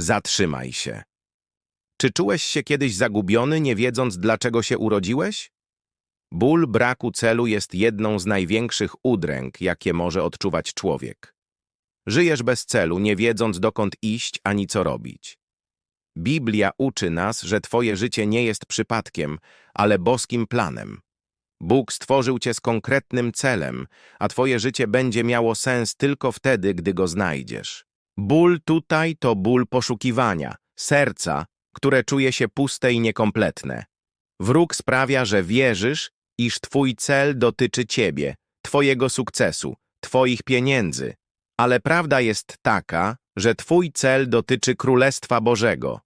Zatrzymaj się. Czy czułeś się kiedyś zagubiony, nie wiedząc, dlaczego się urodziłeś? Ból braku celu jest jedną z największych udręk, jakie może odczuwać człowiek. Żyjesz bez celu, nie wiedząc, dokąd iść ani co robić. Biblia uczy nas, że Twoje życie nie jest przypadkiem, ale boskim planem. Bóg stworzył Cię z konkretnym celem, a Twoje życie będzie miało sens tylko wtedy, gdy go znajdziesz. Ból tutaj to ból poszukiwania, serca, które czuje się puste i niekompletne. Wróg sprawia, że wierzysz, iż Twój cel dotyczy Ciebie, Twojego sukcesu, Twoich pieniędzy. Ale prawda jest taka, że Twój cel dotyczy Królestwa Bożego.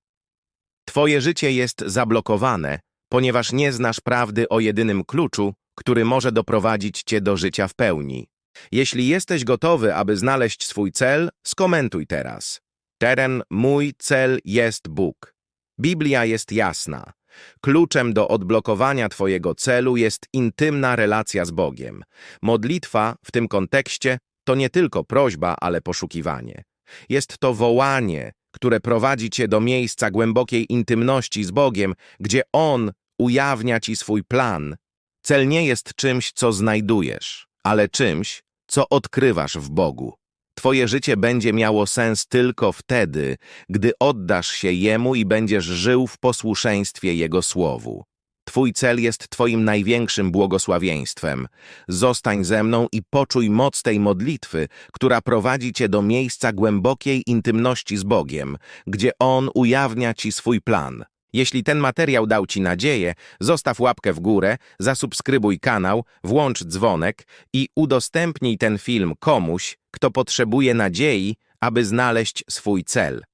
Twoje życie jest zablokowane, ponieważ nie znasz prawdy o jedynym kluczu, który może doprowadzić Cię do życia w pełni. Jeśli jesteś gotowy, aby znaleźć swój cel, skomentuj teraz. Teren mój cel jest Bóg. Biblia jest jasna. Kluczem do odblokowania Twojego celu jest intymna relacja z Bogiem. Modlitwa w tym kontekście to nie tylko prośba, ale poszukiwanie. Jest to wołanie, które prowadzi Cię do miejsca głębokiej intymności z Bogiem, gdzie On ujawnia Ci swój plan. Cel nie jest czymś, co znajdujesz, ale czymś, co odkrywasz w Bogu. Twoje życie będzie miało sens tylko wtedy, gdy oddasz się Jemu i będziesz żył w posłuszeństwie Jego słowu. Twój cel jest Twoim największym błogosławieństwem. Zostań ze mną i poczuj moc tej modlitwy, która prowadzi Cię do miejsca głębokiej intymności z Bogiem, gdzie On ujawnia Ci swój plan. Jeśli ten materiał dał Ci nadzieję, zostaw łapkę w górę, zasubskrybuj kanał, włącz dzwonek i udostępnij ten film komuś, kto potrzebuje nadziei, aby znaleźć swój cel.